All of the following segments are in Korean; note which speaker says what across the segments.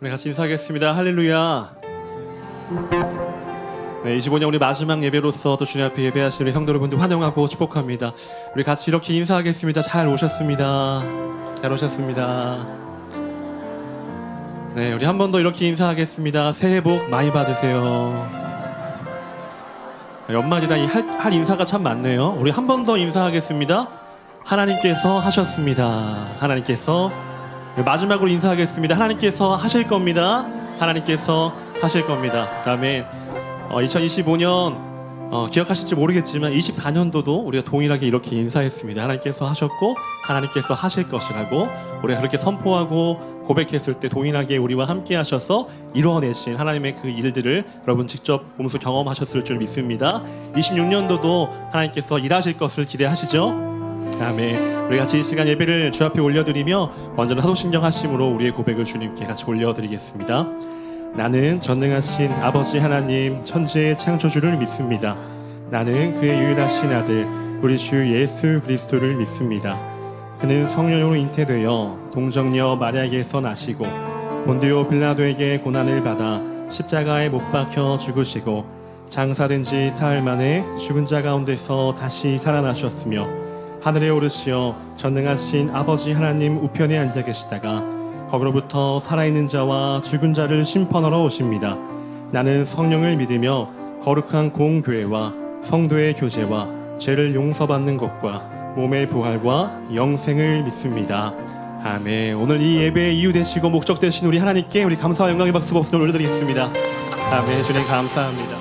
Speaker 1: 우리 같이 인사하겠습니다. 할렐루야. 네, 25년 우리 마지막 예배로서 또 주님 앞에 예배하시는 우리 성도 여러분들 환영하고 축복합니다. 우리 같이 이렇게 인사하겠습니다. 잘 오셨습니다. 잘 오셨습니다. 네, 우리 한 번 더 이렇게 인사하겠습니다. 새해 복 많이 받으세요. 네, 연말이라 이 할, 할 인사가 참 많네요. 우리 한 번 더 인사하겠습니다. 하나님께서 하셨습니다. 하나님께서 마지막으로 인사하겠습니다. 하나님께서 하실 겁니다. 하나님께서 하실 겁니다. 다음에 어, 2025년 어, 기억하실지 모르겠지만 24년도도 우리가 동일하게 이렇게 인사했습니다. 하나님께서 하셨고 하나님께서 하실 것이라고 우리가 그렇게 선포하고 고백했을 때 동일하게 우리와 함께 하셔서 이루어내신 하나님의 그 일들을 여러분 직접 몸소 경험하셨을 줄 믿습니다. 26년도도 하나님께서 일하실 것을 기대하시죠? 아멘. 우리 같이 이 시간 예배를 주 앞에 올려드리며 먼저는 사도신경 하심으로 우리의 고백을 주님께 같이 올려드리겠습니다. 나는 전능하신 아버지 하나님 천지의 창조주를 믿습니다. 나는 그의 유일하신 아들 우리 주 예수 그리스도를 믿습니다. 그는 성령으로 잉태되어 동정녀 마리아에게서 나시고 본디오 빌라도에게 고난을 받아 십자가에 못 박혀 죽으시고 장사된 지 사흘 만에 죽은 자 가운데서 다시 살아나셨으며 하늘에 오르시어 전능하신 아버지 하나님 우편에 앉아 계시다가 거기로부터 살아있는 자와 죽은 자를 심판하러 오십니다. 나는 성령을 믿으며 거룩한 공교회와 성도의 교제와 죄를 용서받는 것과 몸의 부활과 영생을 믿습니다. 아멘. 오늘 이 예배의 이유 되시고 목적 되신 우리 하나님께 우리 감사와 영광의 박수 박수를 올려드리겠습니다. 아멘. 주님 감사합니다.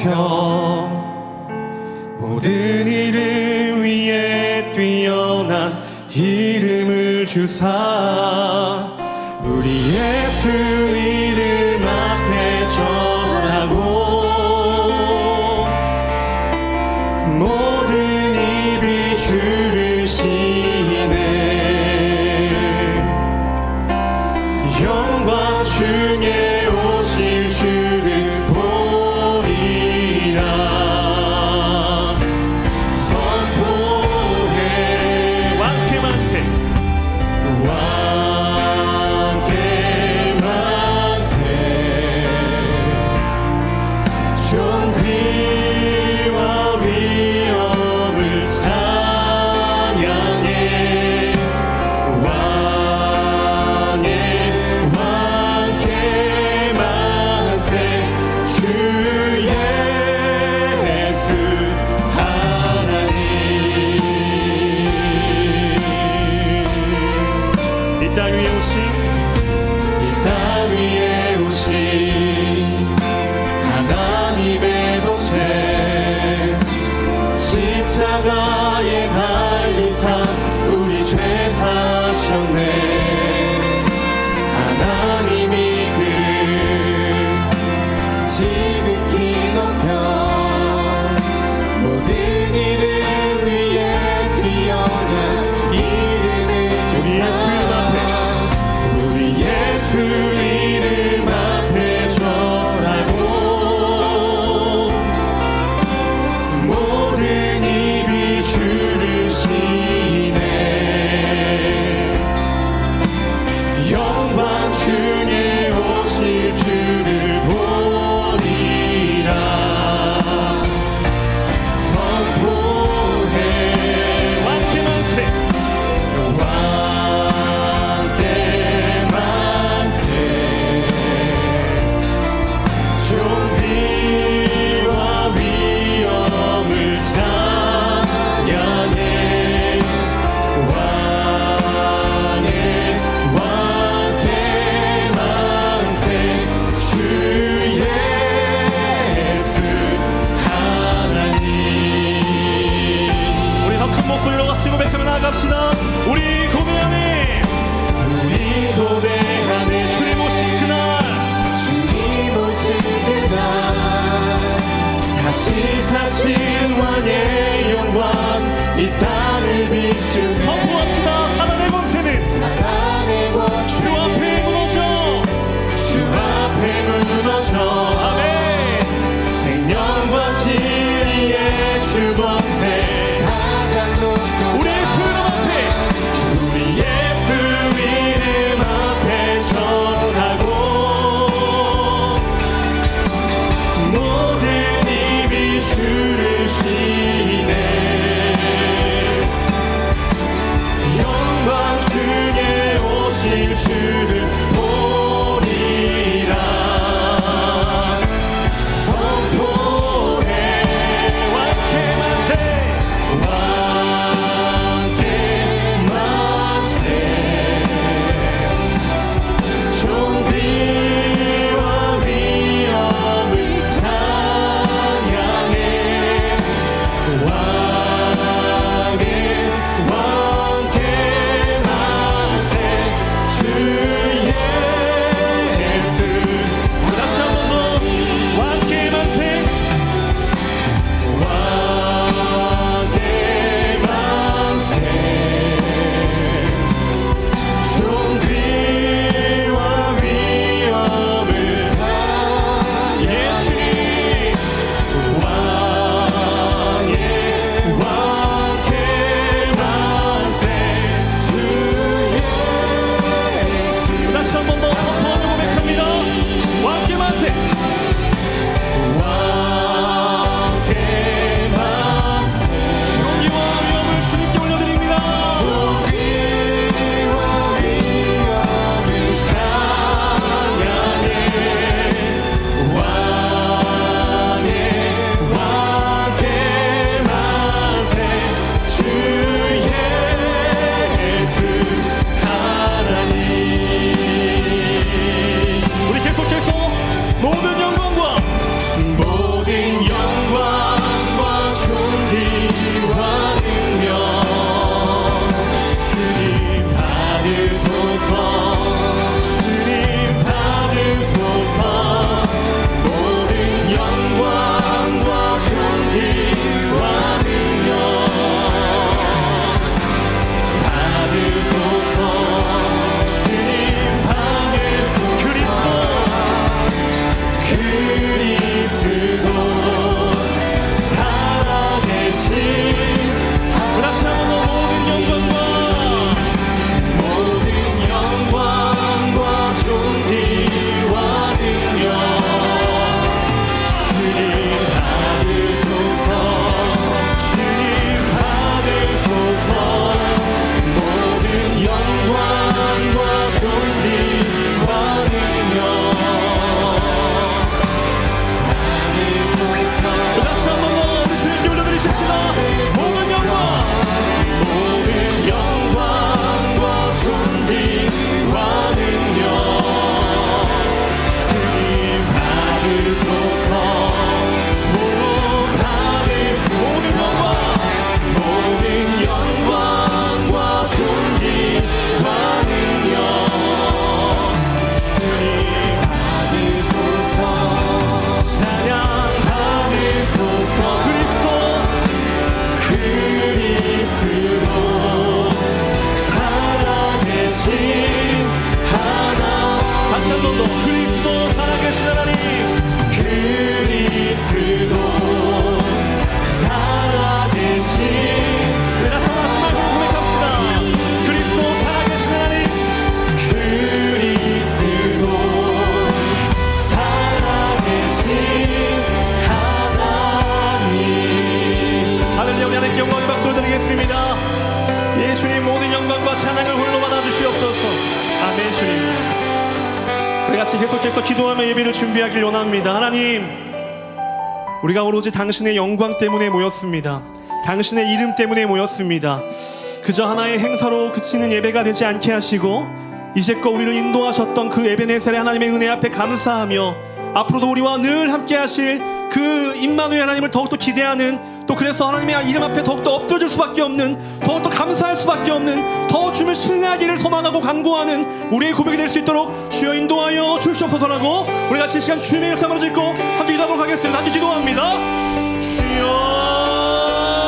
Speaker 1: 높여 모든
Speaker 2: 이름
Speaker 3: 위에 뛰어난 이름을 주사 하시나 우리
Speaker 1: 계속해서 기도하며 예배를 준비하길 원합니다. 하나님, 우리가 오로지 당신의 영광 때문에 모였습니다. 당신의 이름 때문에 모였습니다. 그저 하나의 행사로 그치는 예배가 되지 않게 하시고 이제껏 우리를 인도하셨던 그 에베네셀의 하나님의 은혜 앞에 감사하며 앞으로도 우리와 늘 함께 하실 그 임마누엘 하나님을 더욱더 기대하는 또 그래서 하나님의 이름 앞에 더욱더 엎드려질 수밖에 없는 더욱더 감사할 수밖에 없는 더 주를 신뢰하기를 소망하고 간구하는 우리의 고백이 될 수 있도록 주여 인도하여 주시옵소서라고 우리 같이 이 시간 주님의 이렇게 한번 짓고 함께 기도하도록 하겠습니다. 함께 기도합니다. 주여